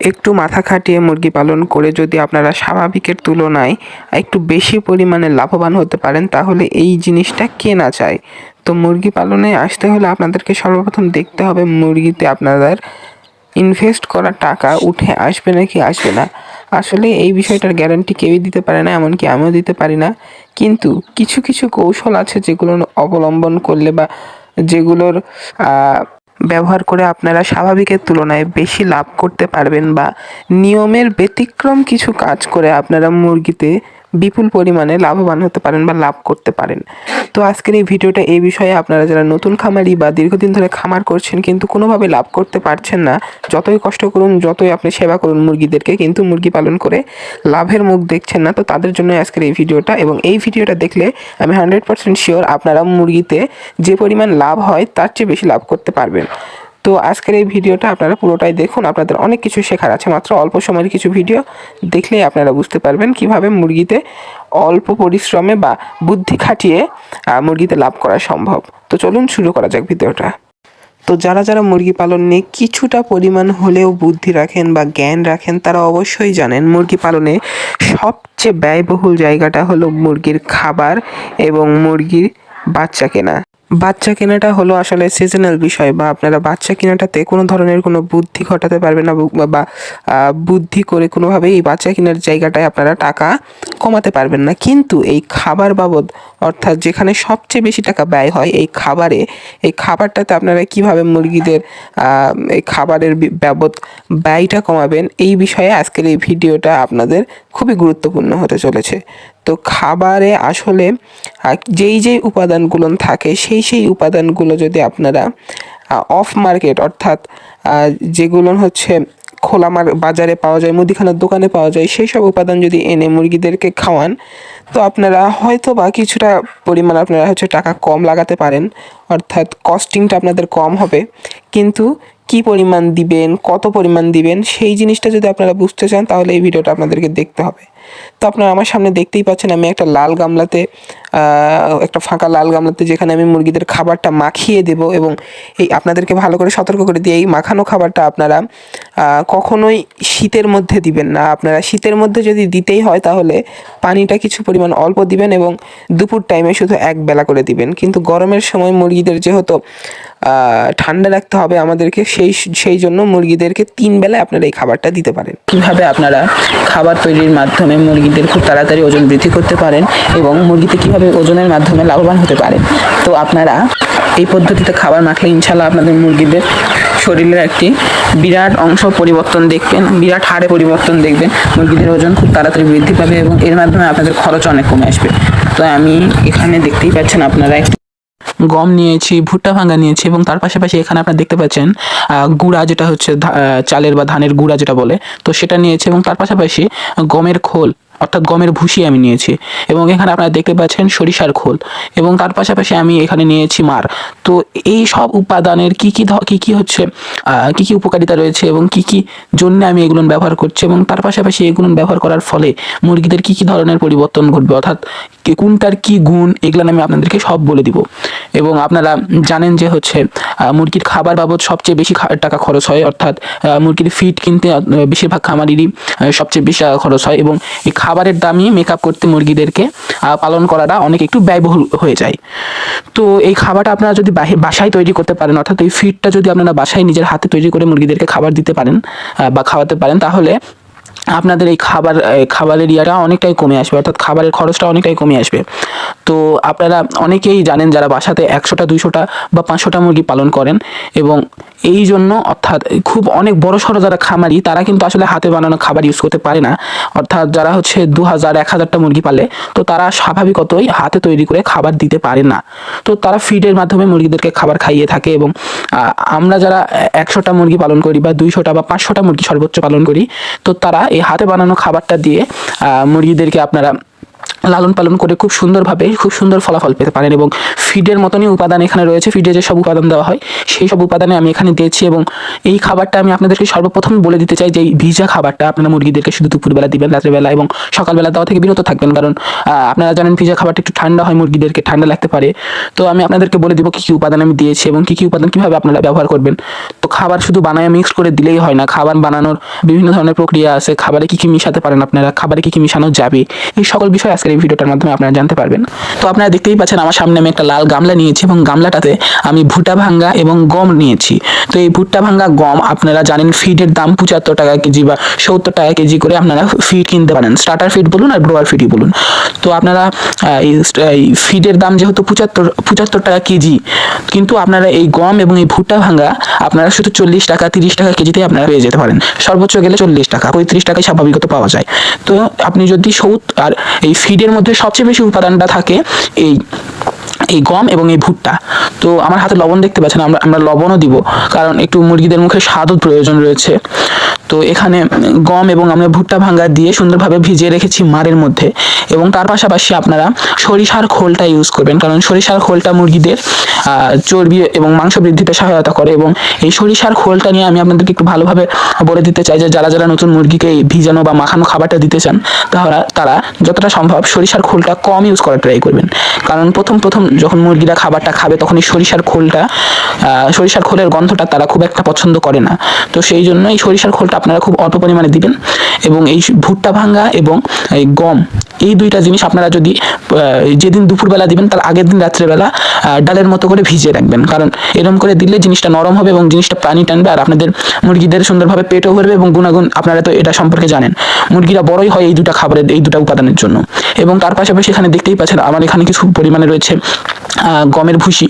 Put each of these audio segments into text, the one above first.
একটু মাথা খাটিয়ে মুরগি পালন করে যদি আপনারা স্বাভাবিকের তুলনায় একটু বেশি পরিমাণে লাভবান হতে পারেন, তাহলে এই জিনিসটা কে না চায় তো মুরগি পালনে আসতে হলে আপনাদেরকে সর্বপ্রথম দেখতে হবে মুরগিতে আপনাদের ইনভেস্ট করা টাকা উঠে আসবে না কি আসবে না। আসলে এই বিষয়টার গ্যারান্টি কেউই দিতে পারে না, এমনকি আমিও দিতে পারি না। কিন্তু কিছু কিছু কৌশল আছে যেগুলো অবলম্বন করলে বা যেগুলোর ব্যবহার করে আপনারা স্বাভাবিকের তুলনায় বেশি লাভ করতে পারবেন বা নিয়মের ব্যতিক্রম কিছু কাজ করে আপনারা মুরগিতে বিপুল পরিমাণে লাভবান হতে পারেন বা লাভ করতে পারেন। তো আজকের এই ভিডিওটা এই বিষয়ে আপনারা যারা নতুন খামারি বা দীর্ঘদিন ধরে খামার করছেন কিন্তু কোনোভাবে লাভ করতে পারছেন না, যতই কষ্ট করুন, যতই আপনি সেবা করুন মুরগিদেরকে, কিন্তু মুরগি পালন করে লাভের মুখ দেখছেন না। তো তাদের জন্য আজকের এই ভিডিওটা এবং এই ভিডিওটা দেখলে আমি হান্ড্রেড পার্সেন্ট শিওর আপনারা মুরগিতে যে পরিমাণ লাভ হয় তার চেয়ে বেশি লাভ করতে পারবেন। তো আজকের এই ভিডিওটা আপনারা পুরোটাই দেখুন। আপনাদের অনেক কিছু শেখার আছে, মাত্র অল্প সময়ের কিছু ভিডিও দেখলেই আপনারা বুঝতে পারবেন কীভাবে মুরগিতে অল্প পরিশ্রমে বা বুদ্ধি খাটিয়ে মুরগিতে লাভ করা সম্ভব। তো চলুন শুরু করা যাক ভিডিওটা। তো যারা যারা মুরগি পালন নিয়ে কিছুটা পরিমাণ হলেও বুদ্ধি রাখেন বা জ্ঞান রাখেন, তারা অবশ্যই জানেন মুরগি পালনে সবচেয়ে ব্যয়বহুল জায়গাটা হলো মুরগির খাবার এবং মুরগির বাচ্চা কেনা। বাচ্চা কেনাটা হলো আসলে সিজনাল বিষয় বা আপনারা বাচ্চা কেনাটাতে কোনো ধরনের কোনো বুদ্ধি ঘটাতে পারবেন না, বা- বুদ্ধি করে কোনোভাবেই এই বাচ্চা কেনার জায়গাটায় আপনারা টাকা কমাতে পারবেন না। কিন্তু এই খাবার বাবদ, অর্থাৎ যেখানে সবচেয়ে বেশি টাকা ব্যয় হয় এই খাবারে, এই খাবারটাতে আপনারা কীভাবে মুরগিদের এই খাবারের বাবদ ব্যয়টা কমাবেন, এই বিষয়ে আজকের এই ভিডিওটা আপনাদের খুবই গুরুত্বপূর্ণ হতে চলেছে। তো খাবারে আসলে যেই যেই উপাদানগুলো থাকে, সেই সেই উপাদানগুলো যদি আপনারা অফ মার্কেট অর্থাৎ যেগুলো হচ্ছে খোলা মার, বাজারে পাওয়া যায়, মুদিখানার দোকানে পাওয়া যায়, সেই সব উপাদান যদি এনে মুরগিদেরকে খাওয়ান, তো আপনারা হয়তো বা কিছুটা পরিমাণ আপনারা হচ্ছে টাকা কম লাগাতে পারেন, অর্থাৎ কস্টিংটা আপনাদের কম হবে। কিন্তু কি পরিমাণ দিবেন, কত পরিমাণ দিবেন, সেই জিনিসটা যদি আপনারা বুঝতে চান, তাহলে এই ভিডিওটা আপনাদেরকে দেখতে হবে। তো আপনারা আমার সামনে দেখতেই পাচ্ছেন আমি একটা লাল গামলাতে একটা ফাঁকা লাল গামলাতে যেখানে আমি মুরগিদের খাবারটা মাখিয়ে দেব এবং এই আপনাদেরকে ভালো করে সতর্ক করে দিয়ে এই মাখানো খাবারটা আপনারা কখনোই শীতের মধ্যে দিবেন না। আপনারা শীতের মধ্যে যদি দিতেই হয় তাহলে পানিটা কিছু পরিমাণ অল্প দিবেন এবং দুপুর টাইমে শুধু এক বেলা করে দিবেন। কিন্তু গরমের সময় মুরগিদের যেহেতু ঠান্ডা রাখতে হবে আমাদেরকে। সেই সেই জন্য মুরগিদেরকে তিন বেলায় আপনারা এই খাবারটা দিতে পারেন। কীভাবে আপনারা খাবার তৈরির মাধ্যমে মুরগিদের খুব তাড়াতাড়ি ওজন বৃদ্ধি করতে পারেন এবং মুরগিতে কীভাবে ওজনের মাধ্যমে লাভবান হতে পারেন? তো আপনারা এই পদ্ধতিতে খাবার মাখলে ইনশাল্লাহ আপনাদের মুরগিদের শরীরের একটি বিরাট অংশ পরিবর্তন দেখবেন, বিরাট হারে পরিবর্তন দেখবেন, মুরগিদের ওজন খুব তাড়াতাড়ি বৃদ্ধি পাবে এবং এর মাধ্যমে আপনাদের খরচ অনেক কমে আসবে। তো আমি এখানে দেখতেই পাচ্ছেন আপনারা একটি গম নিয়েছি, ভুট্টা ভাঙা নিয়েছি এবং তার পাশাপাশি এখানে আপনারা দেখতে পাচ্ছেন গুঁড়া যেটা হচ্ছে চালের বা ধানের গুঁড়া যেটা বলে, তো সেটা নিয়েছি এবং তার পাশাপাশি গমের খোল, অর্থাৎ গমের ভুসি আমি নিয়েছি এবং এখানে আপনারা দেখতে পাচ্ছেন সরিষার খোল এবং তার পাশাপাশি আমি এখানে নিয়েছি মার। তো এই সব উপাদানের কি কি কি কি হচ্ছে কি কি উপকারিতা রয়েছে এবং কি কি জন্য আমি এগুলো ব্যবহার করছি এবং তার পাশাপাশি এগুলো ব্যবহার করার ফলে মুরগিদের কি কি ধরনের পরিবর্তন ঘটবে? অর্থাৎ কি- কোনটার কি গুণ, এগুলো আমি আপনাদেরকে সব বলে দিব। এবং আপনারা জানেন যে হচ্ছে মুরগির খাবার বাবদ সবচেয়ে বেশি টাকা খরচ হয়, অর্থাৎ মুরগির ফিড কিনতে বেশিরভাগ খামারিরই সবচেয়ে বেশি টাকা খরচ হয় এবং এই খাবারের দামই মেকআপ করতে মুরগিদেরকে পালন করাটা অনেক একটু ব্যয়বহুল হয়ে যায়। তো এই খাবারটা আপনারা যদি বাসায় তৈরি করতে পারেন, অর্থাৎ এই ফিডটা যদি আপনারা বাসায় নিজের হাতে তৈরি করে মুরগিদেরকে খাবার দিতে পারেন বা খাওয়াতে পারেন, তাহলে আপনাদের এই খাবার খাবারের ইয়াটা অনেকটাই কমে আসবে অর্থাৎ খাবারের খরচটা অনেকটাই কমে আসবে। তো আপনারা অনেকেই জানেন যারা বাসাতে একশোটা, দুইশোটা বা পাঁচশোটা মুরগি পালন করেন এবং এই জন্য অর্থাৎ খুব অনেক বড় সড়ো যারা খামারি, তারা কিন্তু আসলে হাতে বানানো খাবার ইউজ করতে পারে না। অর্থাৎ যারা হচ্ছে দু হাজার এক হাজারটা মুরগি পালে, তো তারা স্বাভাবিকতই হাতে তৈরি করে খাবার দিতে পারে না। তো তারা ফিডের মাধ্যমে মুরগিদেরকে খাবার খাইয়ে থাকে এবং আমরা যারা একশোটা মুরগি পালন করি বা দুইশোটা বা পাঁচশোটা মুরগি সর্বোচ্চ পালন করি, তো তারা এই হাতে বানানো খাবারটা দিয়ে মুরগিদেরকে আপনারা লালন পালন করে খুব সুন্দরভাবে, খুব সুন্দর ফলাফল পেতে পারেন এবং ফিডের মতনই উপাদান এখানে রয়েছে। ফিডে যে সব উপাদান দেওয়া হয়, সেই সব উপাদানে আমি এখানে দিয়েছি এবং এই খাবারটা আমি আপনাদেরকে সর্বপ্রথম বলে দিতে চাই যে এই ভিজা খাবারটা আপনারা মুরগিদেরকে শুধু দুপুরবেলা দিবেন, রাত্রেবেলা এবং সকালবেলা দেওয়া থেকে বিরত থাকবেন। কারণ আপনারা জানেন ভিজা খাবারটা একটু ঠান্ডা হয়, মুরগিদেরকে ঠান্ডা লাগতে পারে। তো আমি আপনাদেরকে বলে দিব কী কী উপাদান আমি দিয়েছি এবং কী কী উপাদান কীভাবে আপনারা ব্যবহার করবেন। তো খাবার শুধু বানায় মিক্স করে দিলেই হয় না। খাবার বানানোর বিভিন্ন ধরনের প্রক্রিয়া আছে। খাবারে কী কী মিশাতে পারেন আপনারা? খাবারে কী কী মিশানো যাবে? এই সকল বিষয় আজকের এই ভিডিওটার মাধ্যমে আপনারা জানতে পারবেন। তো আপনারা দেখতেই পাচ্ছেন আমার সামনে আমি একটা লাল গামলা নিয়েছি এবং গামলাটাতে আমি ভুট্টা ভাঙ্গা এবং গম নিয়েছি। তো এই ভুট্টা ভাঙ্গা গম আপনারা জানেন ফিডের দাম পঁচাত্তর টাকা কেজি বা সত্তর টাকা কেজি করে আপনারা ফিড কিনতে পারেন। স্টার্টার ফিড বলুন আর গ্রোয়ার ফিডই বলুন। তো আপনারা এই ফিডের দাম যেহেতু পঁচাত্তর পঁচাত্তর টাকা কেজি, কিন্তু আপনারা এই গম এবং এই ভুট্টা ভাঙ্গা আপনারা শুধু চল্লিশ টাকা, তিরিশ টাকা কেজিতে আপনারা পেয়ে যেতে পারেন। সর্বোচ্চ গেলে চল্লিশ টাকা, পঁয়ত্রিশ টাকায় স্বাভাবিকত পাওয়া যায়। তো আপনি যদি সৌত, আর এই ফিডের মধ্যে সবচেয়ে বেশি উপাদানটা থাকে এই এই গম এবং এই ভুট্টা। তো আমার হাতে লবণ দেখতে পাচ্ছেন, আমরা আমরা লবণও দিব, কারণ একটু মুরগিদের মুখে স্বাদও প্রয়োজন রয়েছে। তো এখানে গম এবং আমরা ভুট্টা ভাঙ্গা দিয়ে সুন্দরভাবে ভিজিয়ে রেখেছি মারের মধ্যে। এবং তার পাশাপাশি আপনারা সরিষার খোলটা ইউজ করবেন, কারণ সরিষার খোলটা মুরগিদের চর্বি এবং মাংস বৃদ্ধিতে সহায়তা করে। এবং এই সরিষার খোলটা নিয়ে আমি আপনাদেরকে একটু ভালোভাবে বলে দিতে চাই যে, যারা যারা নতুন মুরগিকে ভিজানো বা মাখানো খাবারটা দিতে চান তাহলে তারা যতটা সম্ভব সরিষার খোলটা কম ইউজ করার ট্রাই করবেন। কারণ প্রথম প্রথম যখন মুরগিরা খাবারটা খাবে তখন এই সরিষার খোলটা সরিষার খোলের গন্ধটা তারা খুব একটা পছন্দ করে না। তো সেই জন্য এই সরিষার খোলটা আপনারা খুব অল্প পরিমাণে দিবেন এবং এই ভুট্টা ভাঙ্গা এবং এই গম এই দুইটা জিনিস আপনারা যদি যেদিন দুপুরবেলা দিবেন তার আগের দিন রাত্রেবেলা ডালের মতো করে ভিজিয়ে রাখবেন। কারণ এরকম করে দিলে জিনিসটা নরম হবে এবং জিনিসটা পানি টানবে আর আপনাদের মুরগিদের সুন্দরভাবে পেটও ভরবে এবং গুণাগুণ আপনারা তো এটা সম্পর্কে জানেন। মুরগিরা বড়ই হয় এই দুটা খাবারের, এই দুটা উপাদানের জন্য। এবং তার পাশাপাশি এখানে দেখতেই পাচ্ছেন আমার এখানে কিছু পরিমাণে রয়েছে গমের ভুসি।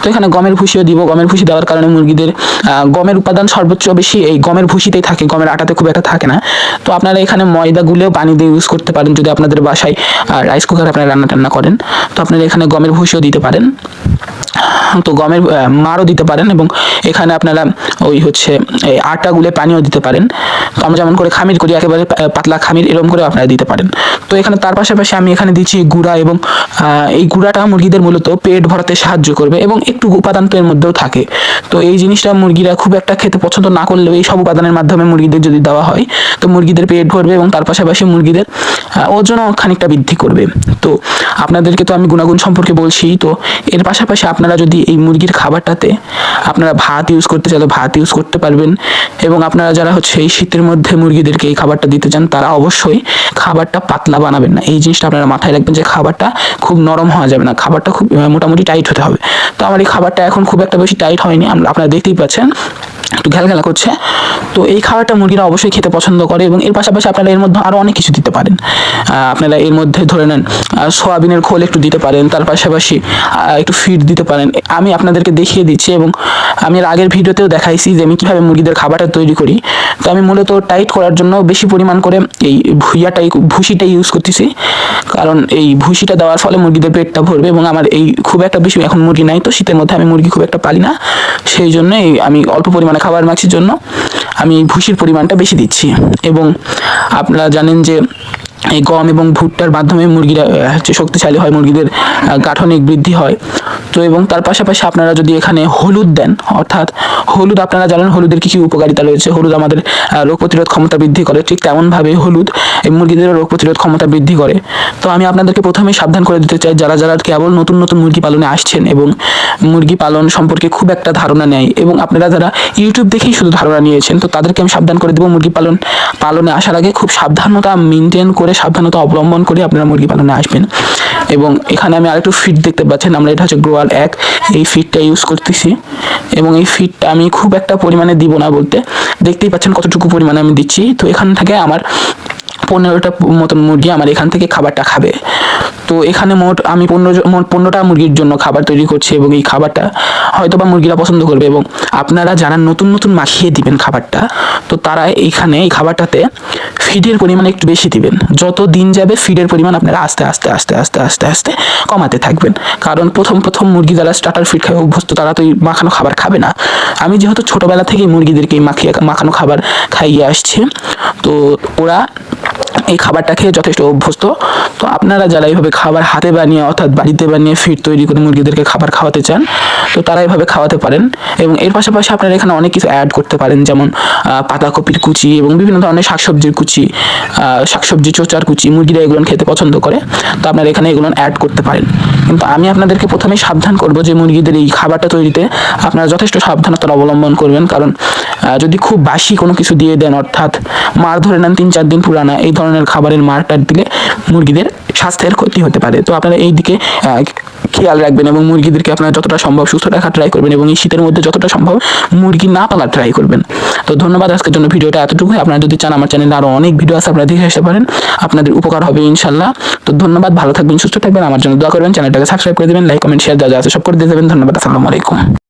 তো এখানে গমের ভুসিও দিব। গমের ভুসি দেওয়ার কারণে মুরগিদের গমের উপাদান সর্বোচ্চ বেশি এই গমের ভুসিতেই থাকে, গমের আটাতে খুব একটা থাকে না। তো আপনারা এখানে ময়দা গুলেও পানি দিয়ে ইউজ করতে পারেন যদি আপনাদের বাসায় রাইস কুকার আপনারা রান্না টান্না করেন। তো আপনারা এখানে গমের ভুষিও দিতে পারেন। তো গমের মারও দিতে পারেন এবং এখানে আপনারা ওই হচ্ছে আটা গুলে পানিও দিতে পারেন। তো আমরা যেমন করে খামির করি, একেবারে পাতলা খামির, এরকম করে আপনারা দিতে পারেন। তো এখানে তার পাশাপাশি আমি এখানে দিচ্ছি গুঁড়া এবং এই গুঁড়াটা মুরগিদের মূলত পেট ভরাতে সাহায্য করবে এবং একটু উপাদান তো এর মধ্যেও থাকে। তো এই জিনিসটা মুরগিরা খুব একটা খেতে পছন্দ না করলেও এই সব উপাদানের মাধ্যমে মুরগিদের যদি দেওয়া হয়, তো মুরগিদের পেট ভরবে এবং তার পাশাপাশি মুরগিদের ওজনও খানিকটা বৃদ্ধি করবে। তো আপনাদেরকে তো আমি গুণাগুণ সম্পর্কে বলছি, তো এর পাশাপাশি আপনারা যদি এই মুরগির খাবারটাতে আপনারা ভাত ইউজ করতে চাইলে ভাত ইউজ করতে পারবেন এবং আপনারা যারা হচ্ছে এই শীতের মধ্যে মুরগিদেরকে এই খাবারটা দিতে চান, তারা অবশ্যই খাবারটা পাতলা বানাবেন না। এই জিনিসটা আপনারা মাথায় রাখবেন যে খাবারটা খুব নরম হওয়া যাবে না। খাবারটা খুব মোটামুটি টাইট হতে হবে। তো আমার এই খাবারটা এখন খুব একটা বেশি টাইট হয়নি। আপনারা দেখতেই পাচ্ছেন, একটু ঘ্যালঘ্যালা করছে। তো এই খাবারটা মুরগিরা অবশ্যই খেতে পছন্দ করে এবং এর পাশাপাশি আপনারা এর মধ্যে আরও অনেক কিছু দিতে পারেন। আপনারা এর মধ্যে ধরে নেন সোয়াবিনের খোল একটু দিতে পারেন, তার পাশাপাশি একটু ফিড দিতে পারেন। আমি আপনাদেরকে দেখিয়ে দিচ্ছি এবং আমি এর আগের ভিডিওতেও দেখাইছি যে আমি কীভাবে মুরগিদের খাবারটা তৈরি করি। তো আমি মূলত টাইট করার জন্য বেশি পরিমাণ করে এই ভুইয়াটাই, ভুসিটাই ইউজ করতেছি। কারণ এই ভুসিটা দেওয়ার ফলে মুরগিদের পেটটা ভরবে এবং আমার এই খুব একটা বেশি এখন মুরগি নাই তো শীতের মধ্যে আমি মুরগি খুব একটা পালি না। সেই জন্যই আমি অল্প পরিমাণে খাবার মাখির জন্য আমি ভুসির পরিমাণটা বেশি দিচ্ছি। এবং আপনারা জানেন যে এই গম এবং ভুট্টার মাধ্যমে মুরগিরা হচ্ছে শক্তিশালী হয়, মুরগিদের গাঠনিক বৃদ্ধি হয়। তো এবং তার পাশাপাশি আপনারা যদি এখানে হলুদ দেন, অর্থাৎ হলুদ আপনারা জানেন, হলুদের কী কী উপকারিতা রয়েছে? হলুদ আমাদের রোগ প্রতিরোধ ক্ষমতা বৃদ্ধি করে, ঠিক তেমনভাবে হলুদ মুরগিদের রোগ প্রতিরোধ ক্ষমতা বৃদ্ধি করে। তো আমি আপনাদেরকে প্রথমেই সাবধান করে দিতে চাই, যারা যারা কেবল নতুন নতুন মুরগি পালনে আসছেন এবং মুরগি পালন সম্পর্কে খুব একটা ধারণা নেয় এবং আপনারা যারা ইউটিউব দেখেই শুধু ধারণা নিয়েছেন, তো তাদেরকে আমি সাবধান করে দেবো মুরগি পালন, পালনে আসার আগে খুব সাবধানতা মেনটেন করে সাবধানতা অবলম্বন করে আপনারা মুরগি পালনে আসবেন। এবং এখানে আমি আরেকটু ফিট দেখতে পাচ্ছেন, আমরা এটা হচ্ছে গ্রোয়াল এক। এই ফিটটা ইউজ করতেছি। এবং এই ফিটটা আমি খুব একটা পরিমাণে দিব না বলতে। দেখতেই পাচ্ছেন কতটুকু পরিমাণে আমি দিচ্ছি। তো এখান থেকে আমার পনেরোটা মতন মুরগি আমার এখান থেকে খাবারটা খাবে। তো এখানে মোট আমি পনেরো মোট পনেরোটা মুরগির জন্য খাবার তৈরি করছি এবং এই খাবারটা হয়তো বা মুরগিরা পছন্দ করবে এবং আপনারা যারা নতুন নতুন মাখিয়ে দিবেন খাবারটা, তো তারা এইখানে এই খাবারটাতে ফিডের পরিমাণ একটু বেশি দিবেন। যত দিন যাবে ফিডের পরিমাণ আপনারা আস্তে আস্তে আস্তে আস্তে আস্তে আস্তে কমাতে থাকবেন। কারণ প্রথম প্রথম মুরগি যারা স্টার্টার ফিড খায়, অভ্যস্ত, তারা তো এই মাখানো খাবার খাবে না। আমি যেহেতু ছোটোবেলা থেকেই মুরগিদেরকে এই মাখিয়ে, মাখানো খাবার খাইয়ে আসছি, তো ওরা এই খাবারটা খেয়ে যথেষ্ট অভ্যস্ত। তো আপনারা যারা এইভাবে খাবার হাতে বানিয়ে অর্থাৎ বাড়িতে বানিয়ে ফিট তৈরি করে মুরগিদেরকে খাবার খাওয়াতে চান, তো তারা এইভাবে খাওয়াতে পারেন। এবং এর পাশাপাশি আপনারা এখানে অনেক কিছু অ্যাড করতে পারেন, যেমন পাতাকপির কুচি এবং বিভিন্ন ধরনের শাকসবজির কুচি শাকসবজি, চোচার কুচি, মুরগিরা এগুলো খেতে পছন্দ করে। তো আপনারা এখানে এগুলো অ্যাড করতে পারেন। কিন্তু আমি আপনাদেরকে প্রথমেই সাবধান করব যে মুরগিদের এই খাবারটা তৈরিতে আপনারা যথেষ্ট সাবধানতা অবলম্বন করবেন। কারণ যদি খুব বাসি কোনো কিছু দিয়ে দেন, অর্থাৎ মার ধরে নেন তিন চার দিন পুরানা, এই ধরনের খাবারের মারটার দিলে মুরগিদের স্বাস্থ্যের ক্ষতি হতে পারে। তো আপনারা এই দিকে খেয়াল রাখবেন এবং মুরগিদেরকে আপনারা যতটা সম্ভব সুস্থ রাখার ট্রাই করবেন এবং এই শীতের মধ্যে যতটা সম্ভব মুরগি না পালার ট্রাই করবেন। তো ধন্যবাদ আজকের জন্য ভিডিওটা এতটুকুই। আপনারা যদি চান আমার চ্যানেলে আরও অনেক ভিডিও আছে, আপনারা দেখে আসতে পারেন। আপনাদের উপকার হবে ইনশাল্লাহ তো ধন্যবাদ, ভালো থাকবেন, সুস্থ থাকবেন। আমার জন্য দোয়া করবেন চ্যানেলটাকে সাবস্ক্রাইব করে দেবেন লাইক কমেন্ট শেয়ার যা যা আছে সব করে দিয়ে দেবেন ধন্যবাদ, আসসালামু আলাইকুম।